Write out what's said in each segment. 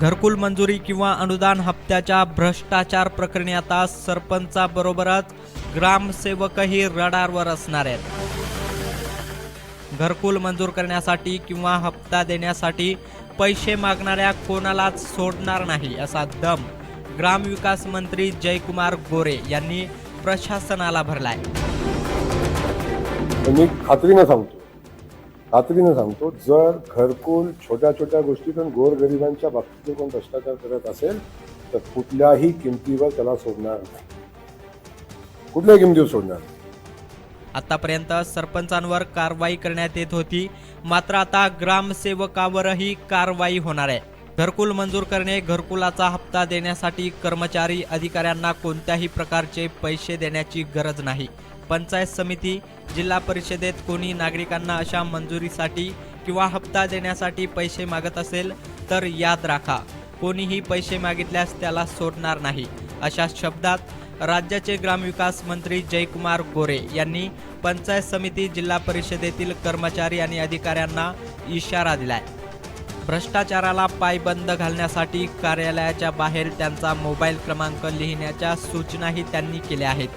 घरकुल मंजुरी किंवा अनुदान हप्त्याच्या भ्रष्टाचार प्रकरणी आता सरपंचाबरोबरच ग्रामसेवकही रडारवर असणार आहेत. घरकुल मंजूर करण्यासाठी किंवा हप्ता देण्यासाठी पैसे मागणाऱ्या कोणालाच सोडणार नाही असा दम ग्रामविकास मंत्री जयकुमार गोरे यांनी प्रशासनाला भरलाय. मी खात्रीनं सांगतो. खात्रीनं सांगतो जर घरकुल छोट्या छोट्या गोष्टीतून गोरगरिबांच्या बाबतीत कोण भ्रष्टाचार करत असेल तर कुठल्याही किमतीवर त्याला सोडणार नाही. कुठल्याही किमतीवर सोडणार नाही. आतापर्यंत सरपंचांवर कारवाई करण्यात येत होती. मात्र आता ग्रामसेवकावरही कारवाई होणार आहे. घरकुल मंजूर करणे घरकुलाचा हप्ता देण्यासाठी कर्मचारी अधिकाऱ्यांना कोणत्याही प्रकारचे पैसे देण्याची गरज नाही. पंचायत समिती जिल्हा परिषदेत कोणी नागरिकांना अशा मंजुरीसाठी किंवा हप्ता देण्यासाठी पैसे मागत असेल तर याद राखा. कोणीही पैसे मागितल्यास त्याला सोडणार नाही. अशा शब्दात राज्याचे ग्रामविकास मंत्री जयकुमार गोरे यांनी पंचायत समिती जिल्हा परिषदेतील कर्मचारी आणि अधिकाऱ्यांना इशारा दिलाय. भ्रष्टाचाराला पायबंद घालण्यासाठी कार्यालयाच्या बाहेर त्यांचा मोबाईल क्रमांक लिहिण्याच्या सूचनाही त्यांनी केल्या आहेत.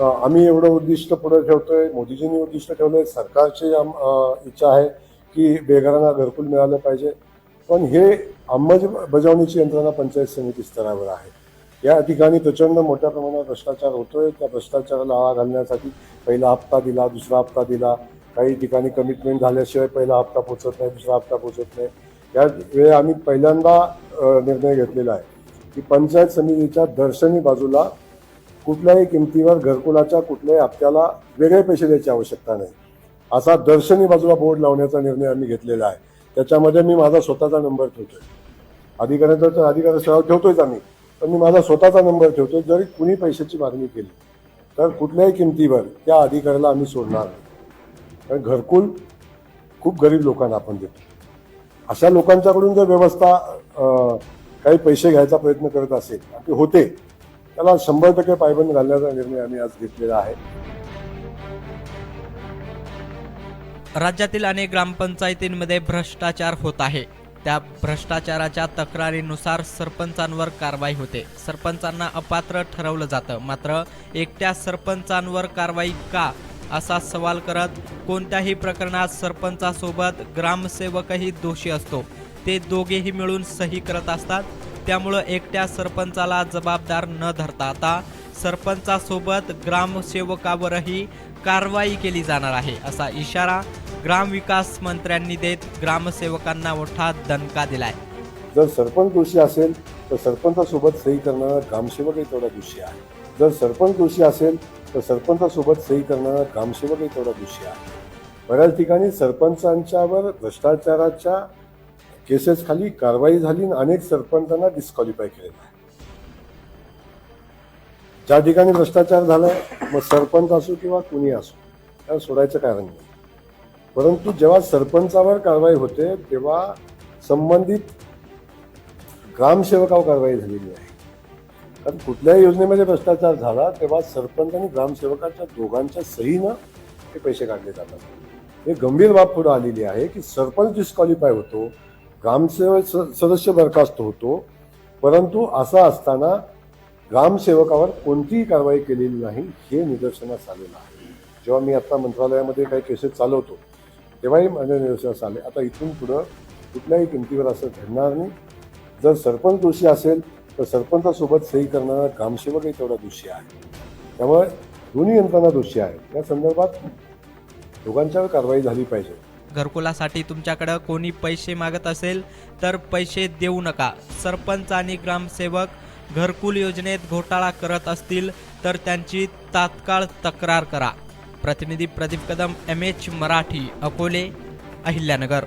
आम्ही एवढं उद्दिष्ट पुढे ठेवतोय. मोदीजींनी उद्दिष्ट ठेवलंय. सरकारची आम- इच्छा आहे की बेघरांना घरकुल मिळालं पाहिजे. पण हे अंमलबजावणीची यंत्रणा पंचायत समिती स्तरावर आहे. या ठिकाणी प्रचंड मोठ्या प्रमाणात भ्रष्टाचार होतोय. त्या भ्रष्टाचाराला आळा घालण्यासाठी पहिला हप्ता दिला दुसरा हप्ता दिला. काही ठिकाणी कमिटमेंट झाल्याशिवाय पहिला हप्ता पोचत नाही दुसरा हप्ता पोचत नाही. या वेळी आम्ही पहिल्यांदा निर्णय घेतलेला आहे की पंचायत समितीच्या दर्शनी बाजूला कुठल्याही किमतीवर घरकुलाच्या कुठल्याही हप्त्याला वेगळे पैसे द्यायची आवश्यकता नाही. असा दर्शनी बाजूला बोर्ड लावण्याचा निर्णय आम्ही घेतलेला आहे. त्याच्यामध्ये मी माझा स्वतःचा नंबर ठेवतोय. अधिकाऱ्यांचा तर अधिकारी सराव ठेवतोयच आम्ही पण मी माझा स्वतःचा नंबर ठेवतोय. जरी कुणी पैशाची मागणी केली तर कुठल्याही किमतीवर त्या अधिकाऱ्याला आम्ही सोडणार नाही. कारण घरकुल खूप गरीब लोकांना आपण देतो. अशा लोकांच्याकडून जर व्यवस्था काही पैसे घ्यायचा प्रयत्न करत असेल ते होते त्याला शंभर टक्के पायबंद घालण्याचा निर्णय आम्ही आज घेतलेला आहे. राज्यातील अनेक ग्रामपंचायतींमध्ये भ्रष्टाचार होत आहे. त्या भ्रष्टाचाराच्या तक्रारीनुसार सरपंचांवर कारवाई होते. सरपंचांना अपात्र ठरवलं जातं. मात्र एकट्या सरपंचांवर कारवाई का? असा सवाल करत कोणत्याही प्रकरणात सरपंचासोबत ग्रामसेवकही दोषी असतो. ते दोघेही मिळून सही करत असतात. त्यामुळं एकट्या सरपंचाला जबाबदार न धरता आता सरपंचासोबत ग्रामसेवकावरही कारवाई केली जाणार आहे असा इशारा ग्रामविकास मंत्र्यांनी देत ग्रामसेवकांना मोठा दणका दिलाय. जर सरपंच दोषी असेल तर सरपंचासोबत सही करणारा ग्रामसेवकही तेवढा दोषी आहे. जर सरपंच दोषी असेल तर सरपंचासोबत सही करणारा ग्रामसेवकही तेवढा दोषी आहे. बऱ्याच ठिकाणी सरपंचांच्यावर भ्रष्टाचाराच्या केसेस खाली कारवाई झाली आणि अनेक सरपंचांना डिस्क्वालिफाय केलेलं आहे ज्या ठिकाणी भ्रष्टाचार झालाय मग सरपंच असो किंवा कुणी असो त्याला सोडायचं कारण नाही. परंतु जेव्हा सरपंचावर कारवाई होते तेव्हा संबंधित ग्रामसेवकावर कारवाई झालेली आहे. कारण कुठल्याही योजनेमध्ये भ्रष्टाचार झाला तेव्हा सरपंच आणि ग्रामसेवकाच्या दोघांच्या सहीनं ते पैसे काढले जातात. हे गंभीर बाब पुढे आलेली आहे की सरपंच डिस्क्वालिफाय होतो ग्रामसेवक स- सदस्य बरखास्त होतो परंतु असं असताना ग्रामसेवकावर कोणतीही कारवाई केलेली नाही हे निदर्शनास आलेलं आहे. जेव्हा मी आता मंत्रालयामध्ये काही केसेस चालवतो तेव्हाही माझ्या निदर्शनास आले. आता इथून पुढं कुठल्याही किमतीवर असं घडणार नाही. जर सरपंच दोषी असेल तर सरपंचासोबत सही करणारा ग्रामसेवकही तेवढा दोषी आहे. त्यामुळे दोन्ही यंत्रणा दोषी आहे या संदर्भात दोघांच्यावर कारवाई झाली पाहिजे. घरकुलासाठी तुमच्याकडं कोणी पैसे मागत असेल तर पैसे देऊ नका. सरपंच आणि ग्रामसेवक घरकुल योजनेत घोटाळा करत असतील तर त्यांची तात्काळ तक्रार करा. प्रतिनिधी प्रदीप कदम एम एच मराठी अकोले अहिल्यानगर.